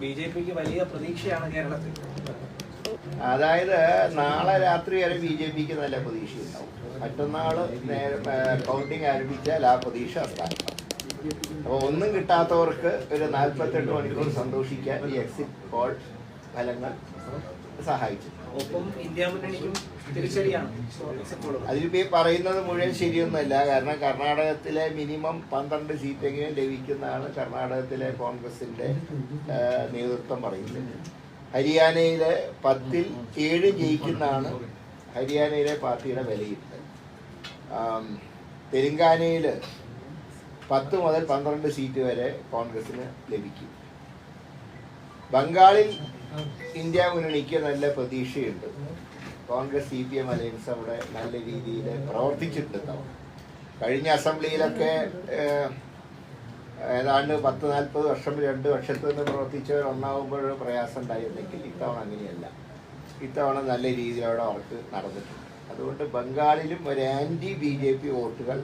B J പിക്ക് വലിയ പ്രതീക്ഷയാണ് കേരളത്തിൽ. അതായത് നാളെ രാത്രി വരെ ബി ജെ പിക്ക് നല്ല പ്രതീക്ഷയുണ്ടാവും. മറ്റന്നാൾ കൗണ്ടിങ് ആരംഭിച്ചാൽ ആ പ്രതീക്ഷ അസ്ഥാനത്താണ് അപ്പോൾ ഒന്നും കിട്ടാത്തവർക്ക് ഒരു നാൽപ്പത്തെട്ട് മണിക്കൂർ സന്തോഷിക്കാൻ ഈ എക്സിറ്റ് പോൾ ഫലങ്ങൾ സഹായിച്ചു. ഒപ്പം ഇന്ത്യ മുന്നണിക്കും തിരിച്ചടിയാണ്. അതിലിപ്പോൾ ഈ പറയുന്നത് മുഴുവൻ ശരിയൊന്നുമല്ല. കാരണം കർണാടകത്തിലെ മിനിമം പന്ത്രണ്ട് സീറ്റെങ്കിലും ലഭിക്കുന്നതാണ് കർണാടകത്തിലെ കോൺഗ്രസിന്റെ നേതൃത്വം പറയുന്നത്. ഹരിയാനയിലെ പത്തിൽ ഏഴ് ജയിക്കുന്നതാണ് ഹരിയാനയിലെ പാർട്ടിയുടെ വിലയിരുത്തൽ. തെലങ്കാനയിൽ പത്ത് മുതൽ പന്ത്രണ്ട് സീറ്റ് വരെ കോൺഗ്രസിന് ലഭിക്കും. ബംഗാളിൽ ഇന്ത്യ മുന്നണിക്ക് നല്ല പ്രതീക്ഷയുണ്ട്. Congress C P M alliance അവിടെ നല്ല രീതിയിൽ പ്രവർത്തിച്ചിട്ടുണ്ട്. കഴിഞ്ഞ അസംബ്ലിയിലൊക്കെ ഏതാണ്ട് പത്ത് നാൽപ്പത് വർഷം രണ്ട് വർഷത്ത് നിന്ന് പ്രവർത്തിച്ചവർ ഒന്നാകുമ്പോൾ പ്രയാസം ഉണ്ടായിരുന്നെങ്കിൽ ഇത്തവണ അങ്ങനെയല്ല. ഇത്തവണ നല്ല രീതിയിൽ അവർക്ക് നടന്നിട്ടുണ്ട്. അതുകൊണ്ട് ബംഗാളിലും ഒരു ആന്റി ബി ജെ പി വോട്ടുകൾ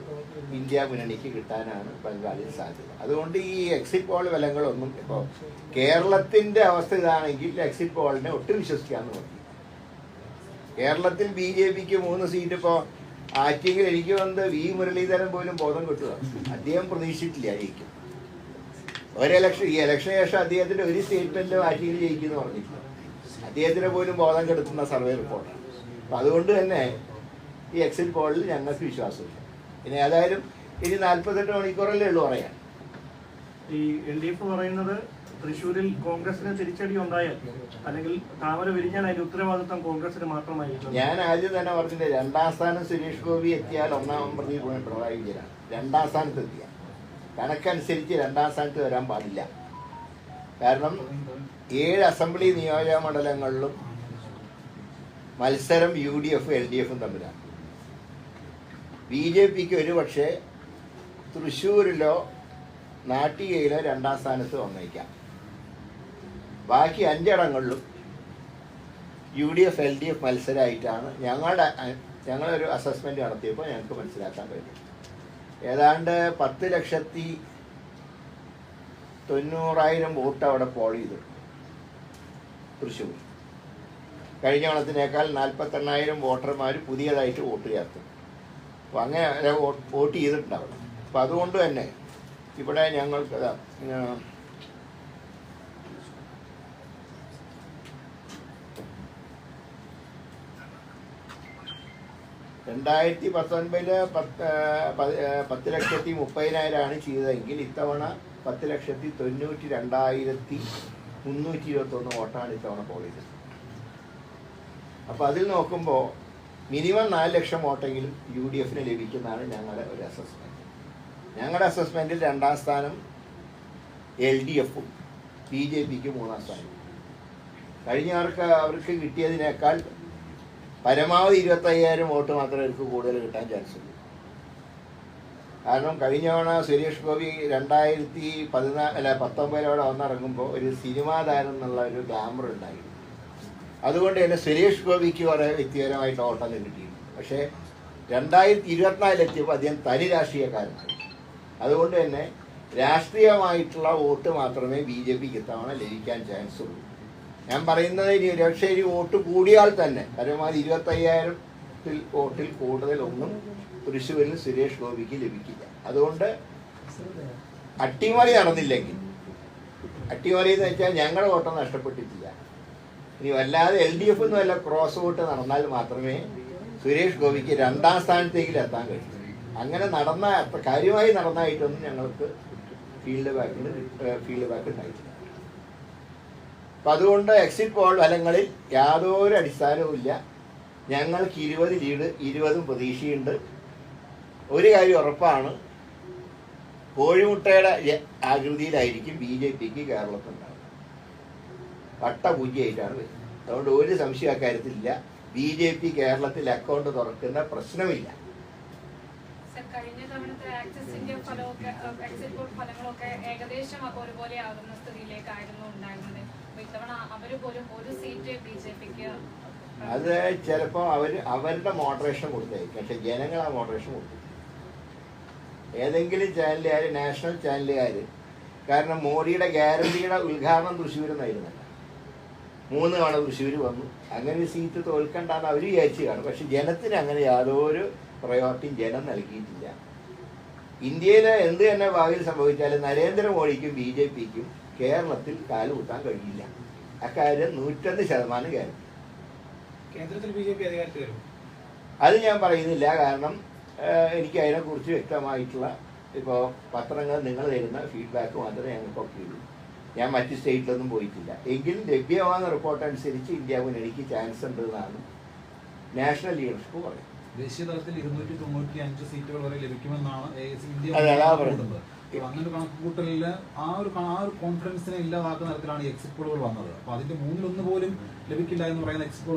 ഇന്ത്യ മുന്നണിക്ക് കിട്ടാനാണ് ബംഗാളിൽ സാധ്യത. അതുകൊണ്ട് ഈ എക്സിറ്റ് പോൾ ഫലങ്ങളൊന്നും ഇപ്പോൾ കേരളത്തിന്റെ അവസ്ഥ ഇതാണെങ്കിൽ എക്സിറ്റ് പോളിനെ ഒട്ടും വിശ്വസിക്കാമെന്ന് പറഞ്ഞു കേരളത്തിൽ ബി ജെ പിക്ക് മൂന്ന് സീറ്റ് ഇപ്പോൾ ആറ്റിങ്കിൽ എനിക്ക് വന്ന് വി മുരളീധരൻ പോലും ബോധം കിട്ടുക. അദ്ദേഹം പ്രതീക്ഷിച്ചിട്ടില്ല ജയിക്കും ഒരു ഇലക്ഷൻ ഈ ഇലക്ഷന് ശേഷം അദ്ദേഹത്തിന്റെ ഒരു സ്റ്റേറ്റ്മെന്റ് ആറ്റിങ്ങിൽ ജയിക്കുമെന്ന് പറഞ്ഞിട്ടില്ല. അദ്ദേഹത്തിന് പോലും ബോധം കെടുത്തുന്ന സർവേ റിപ്പോർട്ടാണ് അപ്പം അതുകൊണ്ട് തന്നെ ഈ എക്സിറ്റ് പോളിൽ ഞങ്ങൾക്ക് വിശ്വാസമില്ല. ഇനി ഏതായാലും ഇനി നാൽപ്പത്തെട്ട് മണിക്കൂറല്ലേ ഉള്ളൂ പറയാൻ. ഈ എൽ ഡി എഫ് പറയുന്നത് തൃശ്ശൂരിൽ കോൺഗ്രസിന് തിരിച്ചടി ഉണ്ടായാൽ അല്ലെങ്കിൽ താമര വിരിഞ്ഞാൽ അതിന്റെ ഉത്തരവാദിത്വം കോൺഗ്രസിന് മാത്രമായിരിക്കും. ഞാൻ ആദ്യം തന്നെ പറഞ്ഞില്ലേ രണ്ടാം സ്ഥാനം സുരേഷ് ഗോപി എത്തിയാൽ ഒന്നാം പ്രതി പിണറായി വിജയനാണ്. രണ്ടാം സ്ഥാനത്ത് എത്തിയ കണക്കനുസരിച്ച് രണ്ടാം സ്ഥാനത്ത് വരാൻ പാടില്ല. കാരണം ഏഴ് അസംബ്ലി നിയോജക മണ്ഡലങ്ങളിലും മത്സരം യു ഡി എഫും എൽ ഡി എഫും തമ്മിലാണ്. ബി ജെ പിക്ക് ഒരു പക്ഷേ തൃശ്ശൂരിലോ നാട്ടികയിലോ രണ്ടാം സ്ഥാനത്ത് വന്നേക്കാം. ബാക്കി അഞ്ചിടങ്ങളിലും U D F L D F മത്സരമായിട്ടാണ് ഞങ്ങളുടെ ഞങ്ങളൊരു അസസ്മെന്റ് നടത്തിയപ്പോൾ ഞങ്ങൾക്ക് മനസ്സിലാക്കാൻ കഴിഞ്ഞു ഏതാണ്ട് പത്ത് ലക്ഷത്തി തൊണ്ണൂറായിരം വോട്ട് അവിടെ പോൾ ചെയ്തു തൃശ്ശൂർ. കഴിഞ്ഞ ഓണത്തിനേക്കാൾ നാൽപ്പത്തെണ്ണായിരം വോട്ടർമാർ പുതിയതായിട്ട് വോട്ട് ചേർത്തു. അപ്പോൾ അങ്ങനെ വോട്ട് ചെയ്തിട്ടുണ്ടാവും അപ്പം അതുകൊണ്ട് തന്നെ ഇവിടെ ഞങ്ങൾക്ക് രണ്ടായിരത്തി പത്തൊൻപതിൽ പത്ത് പത്ത് ലക്ഷത്തി മുപ്പതിനായിരമാണ് ചെയ്തതെങ്കിൽ ഇത്തവണ പത്ത് ലക്ഷത്തി തൊണ്ണൂറ്റി രണ്ടായിരത്തി മുന്നൂറ്റി ഇരുപത്തൊന്ന് വോട്ടാണ് ഇത്തവണ പോൾ ചെയ്തത് അപ്പോൾ അതിൽ നോക്കുമ്പോൾ മിനിമം നാല് ലക്ഷം വോട്ടെങ്കിലും യു ഡി എഫിന് ലഭിക്കുന്നതാണ് ഞങ്ങളുടെ ഒരു അസസ്മെന്റ് ഞങ്ങളുടെ അസസ്മെന്റിൽ രണ്ടാം സ്ഥാനം എൽ ഡി എഫും ബി ജെ പിക്ക് മൂന്നാം സ്ഥാനം കഴിഞ്ഞവർക്ക് അവർക്ക് കിട്ടിയതിനേക്കാൾ പരമാവധി ഇരുപത്തയ്യായിരം വോട്ട് മാത്രമേ അവർക്ക് കൂടുതൽ കിട്ടാൻ ചാൻസ് ഉള്ളൂ. കാരണം കഴിഞ്ഞ തവണ സുരേഷ് ഗോപി രണ്ടായിരത്തി പതിനാല് അല്ല പത്തൊമ്പതിലോടെ വന്നിറങ്ങുമ്പോൾ ഒരു സിനിമാ താരം എന്നുള്ള ഒരു ഗ്ലാമർ ഉണ്ടായിരുന്നു. അതുകൊണ്ട് തന്നെ സുരേഷ് ഗോപിക്ക് കുറേ വ്യക്തിപരമായിട്ട് വോട്ടെല്ലാം കിട്ടിയിരുന്നു പക്ഷേ രണ്ടായിരത്തി ഇരുപത്തിനാലിലെത്തിയപ്പോൾ അദ്ദേഹം തനി രാഷ്ട്രീയക്കാരനായി. അതുകൊണ്ട് തന്നെ രാഷ്ട്രീയമായിട്ടുള്ള വോട്ട് മാത്രമേ ബി ജെ പിക്ക് ഇത്തവണ ലഭിക്കാൻ ചാൻസ് ഉള്ളൂ. ഞാൻ പറയുന്നത് ഇനി ഒരുപക്ഷെ ഒരു വോട്ട് കൂടിയാൽ തന്നെ പരമാവധി ഇരുപത്തയ്യായിരത്തിൽ വോട്ടിൽ കൂടുതലൊന്നും തൃശ്ശൂരിൽ സുരേഷ് ഗോപിക്ക് ലഭിക്കില്ല. അതുകൊണ്ട് അട്ടിമറി നടന്നില്ലെങ്കിൽ അട്ടിമറി എന്ന് വെച്ചാൽ ഞങ്ങളുടെ വോട്ടം നഷ്ടപ്പെട്ടിട്ടില്ല. ഇനി വല്ലാതെ എൽ ഡി എഫ് എന്ന് വല്ല ക്രോസ് വോട്ട് നടന്നാൽ മാത്രമേ സുരേഷ് ഗോപിക്ക് രണ്ടാം സ്ഥാനത്തേക്ക് എത്താൻ കഴിയൂ. അങ്ങനെ നടന്ന കാര്യമായി നടന്നായിട്ടൊന്നും ഞങ്ങൾക്ക് ഫീൽഡ് ബാക്കിൽ ഫീൽഡ് ബാക്ക് ഉണ്ടായിട്ടില്ല. അപ്പം അതുകൊണ്ട് എക്സിറ്റ് പോൾ ഫലങ്ങളിൽ യാതൊരു അടിസ്ഥാനവുമില്ല ഞങ്ങൾക്ക് ഇരുപത് ലീഡ് ഇരുപതും പ്രതീക്ഷയുണ്ട്. ഒരു കാര്യം ഉറപ്പാണ്. കോഴിമുട്ടയുടെ ആകൃതിയിലായിരിക്കും ബി ജെ പിക്ക് കേരളത്തിലുണ്ടാവുക. വട്ടപൂജ്യമായിട്ടാണ് വരുന്നത്. അതുകൊണ്ട് ഒരു സംശയം അക്കാര്യത്തിലില്ല ബി ജെ പി കേരളത്തിൽ അക്കൗണ്ട് തുറക്കുന്ന പ്രശ്നമില്ല. അത് കഴിഞ്ഞ തവണത്തെ ആക്സിസിന്റെ ഫലമൊക്കെ എക്സിറ്റ് പോൾ ഫലങ്ങളൊക്കെ ഏകദേശം ഒരുപോലെ ആകുന്ന സ്ഥിതിയിലേക്കായിരുന്നു ഉണ്ടായിരുന്നത്. അപ്പൊ ഇത്തവണ അവർ പോലും ഒരു സീറ്റ് ബി ജെ പിക്ക് അത് ചിലപ്പോൾ അവർ അവരുടെ മോഡറേഷൻ കൊടുത്തായിരിക്കും. പക്ഷെ ജനങ്ങൾ ആ മോഡറേഷൻ കൊടുത്തു ഏതെങ്കിലും ചാനലുകാർ നാഷണൽ ചാനലുകാർ കാരണം മോഡിയുടെ ഗ്യാരണ്ടിയുടെ ഉദ്ഘാടനം തൃശ്ശൂരിൽ നിന്നായിരുന്നല്ല മൂന്ന് തവണ തൃശ്ശൂർ വന്നു. അങ്ങനെ ഒരു സീറ്റ് തോൽക്കണ്ടെന്ന് അവർ വിചാരിച്ചു കാണും പക്ഷെ ജനത്തിന് അങ്ങനെ യാതൊരു പ്രയോറിറ്റിയും ജനം നൽകിയിട്ടില്ല. ഇന്ത്യയിലെ എന്ത് തന്നെ ഭാവിയിൽ സംഭവിച്ചാലും നരേന്ദ്രമോദിക്കും ബി ജെ പിക്കും കേരളത്തിൽ കാലുകുത്താൻ കഴിയില്ല. അക്കാര്യം നൂറ്റൊന്ന് ശതമാനം കേരളം. കേന്ദ്രത്തിൽ ബി ജെ പി അധികാരത്തിൽ വരും? അത് ഞാൻ പറയുന്നില്ല. കാരണം എനിക്ക് അതിനെക്കുറിച്ച് വ്യക്തമായിട്ടുള്ള ഇപ്പോൾ പത്രങ്ങൾ നിങ്ങൾ തരുന്ന ഫീഡ്ബാക്ക് മാത്രമേ ഞങ്ങൾക്കൊക്കെ ഉള്ളൂ. ഞാൻ മറ്റ് സ്റ്റേറ്റിലൊന്നും പോയിട്ടില്ല. എങ്കിലും ലഭ്യമാകുന്ന റിപ്പോർട്ട് അനുസരിച്ച് ഇന്ത്യ എനിക്ക് ചാൻസ് ഉണ്ട് എന്നാണ് നാഷണൽ ലീഡർഷിപ്പ് പറയുന്നത്. ദേശീയ തലത്തിൽ ഇരുന്നൂറ്റി തൊണ്ണൂറ്റി അഞ്ച് സീറ്റുകൾ വരെ ലഭിക്കുമെന്നാണ് ഇന്ത്യ അങ്ങനെ കണക്കുകൂട്ടലിൽ ആ ഒരു ആ ഒരു കോൺഫിഡൻസിനെ ഇല്ലാതാക്കുന്ന തരത്തിലാണ് ഈ എക്സിറ്റ് പോളുകൾ വന്നത്. അപ്പൊ അതിന്റെ മൂന്നിലൊന്ന് പോലും ലഭിക്കില്ല എന്ന് പറയുന്ന എക്സിറ്റ്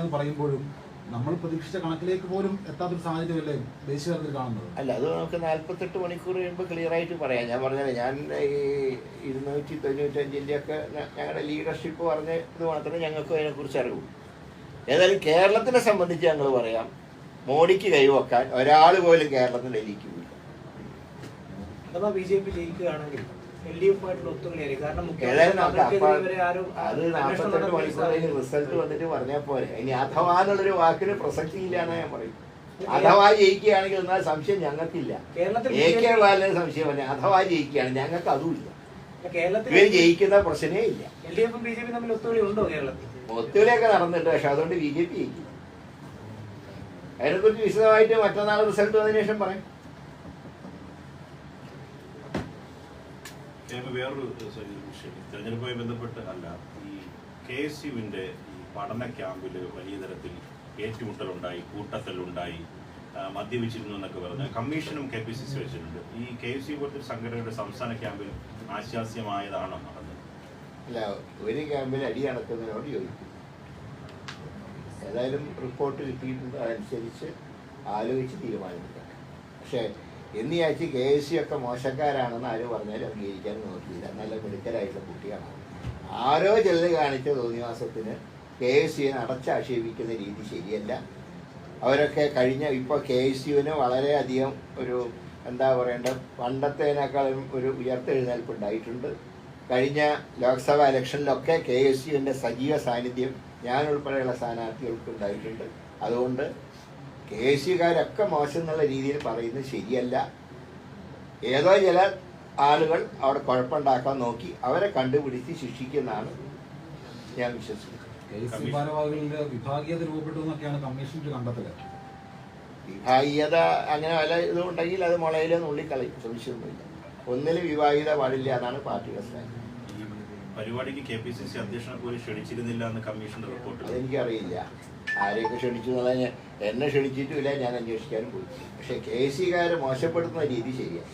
എന്ന് പറയുമ്പോഴും നമ്മൾ പ്രതീക്ഷിച്ച കണക്കിലേക്ക് പോലും എത്താത്തൊരു സാഹചര്യമല്ലേ ദേശീയ തലത്തിൽ കാണുന്നത്? അല്ല അത് നമുക്ക് നാൽപ്പത്തെട്ട് മണിക്കൂർ കഴിയുമ്പോൾ ക്ലിയർ ആയിട്ട് പറയാം. ഞാൻ പറഞ്ഞത് ഞാൻ ഈ ഇരുന്നൂറ്റി തൊണ്ണൂറ്റഞ്ചിന്റെ ഒക്കെ ഞങ്ങളുടെ ലീഡർഷിപ്പ് പറഞ്ഞ ഇത് മാത്രമേ ഞങ്ങൾക്ക് അതിനെക്കുറിച്ച് അറിയൂ. ഏതായാലും കേരളത്തിനെ സംബന്ധിച്ച് ഞങ്ങൾ പറയാം. മോഡിക്ക് കൈവക്കാൻ ഒരാൾ പോലും കേരളത്തിൽ എലിക്കില്ല അഥവാ ബി ജെ പി ജയിക്കുകയാണെങ്കിൽ എൽ ഡി കാരണം അത് നാൽപ്പത്തെട്ട് റിസൾട്ട് വന്നിട്ട് പറഞ്ഞാൽ പോരെ. ഇനി അഥവാ എന്നുള്ളൊരു വാക്കിന് പ്രസക്തി ഇല്ലാന്ന് ഞാൻ പറയും. അഥവാ ജയിക്കുകയാണെങ്കിൽ എന്നാൽ സംശയം ഞങ്ങൾക്കില്ല. എ കെ ബാലന് സംശയം പറഞ്ഞ അഥവാ ജയിക്കുകയാണ്. ഞങ്ങൾക്ക് അതുമില്ല കേരളത്തിൽ ഇവർ ജയിക്കുന്ന പ്രശ്നേ ഇല്ല. എൽ ഡി എഫും ബി ജെ പി തമ്മിൽ ഒത്തുകളി ഉണ്ടോ കേരളത്തിൽ? ഒത്തുകളിയൊക്കെ നടന്നിട്ട് പക്ഷെ അതുകൊണ്ട് ബി ജെ പി ജയിക്കില്ല അതിനെക്കുറിച്ച് വിശദമായിട്ട് മറ്റന്നാൾ റിസൾട്ട് വന്നതിന് ശേഷം പറയാം. കേമ വേറൊരു വിഷയം. തെരഞ്ഞെടുപ്പുമായി ബന്ധപ്പെട്ട് അല്ല ഈ കെ എസ് യുവിന്റെ ഈ പഠന ക്യാമ്പിൽ വലിയ തരത്തിൽ ഏറ്റുമുട്ടലുണ്ടായി കൂട്ടത്തലുണ്ടായി മദ്യപിച്ചിരുന്നു എന്നൊക്കെ പറഞ്ഞ് കമ്മീഷനും കെ പി സി സി വെച്ചിട്ടുണ്ട്. ഈ കെ എസ് യു പോലത്തെ സംഘടനയുടെ സംസ്ഥാന ക്യാമ്പിൽ ആശാസ്യമായതാണോ നടന്നത്? അല്ല ഒരു ക്യാമ്പിൽ അടി നടക്കുന്നതിനോട് ചോദിക്കും ഏതായാലും റിപ്പോർട്ട് കിട്ടിയിട്ടുണ്ട് അതനുസരിച്ച് ആലോചിച്ച് തീരുമാനമെടുക്കാം പക്ഷേ എന്ന് വിചാരിച്ച് കെ എസ് സി ഒക്കെ മോശക്കാരാണെന്ന് ആര് പറഞ്ഞാലും അംഗീകരിക്കാൻ നോക്കിയില്ല. നല്ല മിടുക്കരായിട്ടുള്ള കുട്ടിയാണ് ആരോ ചെല്ലു കാണിച്ച തോന്നിവാസത്തിന് കെ എസ് സിയെ അടച്ചാക്ഷേപിക്കുന്ന രീതി ശരിയല്ല. അവരൊക്കെ കഴിഞ്ഞ ഇപ്പോൾ കെ എസ് യുവിന് വളരെയധികം ഒരു എന്താ പറയേണ്ടത് പണ്ടത്തേനേക്കാളും ഒരു ഉയർത്തെഴുന്നേൽപ്പ് ഉണ്ടായിട്ടുണ്ട്. കഴിഞ്ഞ ലോക്സഭാ ഇലക്ഷനിലൊക്കെ കെ എസ് യുവിന്റെ സജീവ സാന്നിധ്യം ഞാൻ ഉൾപ്പെടെയുള്ള സ്ഥാനാർത്ഥികൾക്ക് ഉണ്ടായിട്ടുണ്ട്. അതുകൊണ്ട് കെ എസ് യുകാരൊക്കെ മോശം എന്നുള്ള രീതിയിൽ പറയുന്നത് ശരിയല്ല. ഏതോ ചില ആളുകൾ അവിടെ കുഴപ്പമുണ്ടാക്കാൻ നോക്കി അവരെ കണ്ടുപിടിച്ച് ശിക്ഷിക്കുന്നതാണ് ഞാൻ വിശ്വസിക്കുന്നത്. വിഭാഗീയത രൂപപ്പെട്ടു എന്നൊക്കെയാണ് കമ്മീഷന്റെ കണ്ടെത്തൽ. വിഭാഗീയത അങ്ങനെ വല്ല ഇതും ഉണ്ടെങ്കിൽ അത് മുളയിലെ നുള്ളിക്കളയും സംശയമൊന്നുമില്ല. ഒന്നിലും വിഭാഗീയത പാടില്ല എന്നാണ് പാർട്ടിയുടെ സ്റ്റാൻഡ് പരിപാടിക്ക് കെ പി സി സി അധ്യക്ഷനെ പോലും ക്ഷണിച്ചിരുന്നില്ല എന്ന് കമ്മീഷന്റെ റിപ്പോർട്ടിൽ അതെനിക്കറിയില്ല. ആരെയൊക്കെ ക്ഷണിച്ചു എന്നുള്ളത് എന്നെ ക്ഷണിച്ചിട്ടുമില്ല ഞാൻ അന്വേഷിക്കാനും പോയി പക്ഷെ കെ സിക്കാരെ മോശപ്പെടുത്തുന്ന രീതി ശരിയാണ്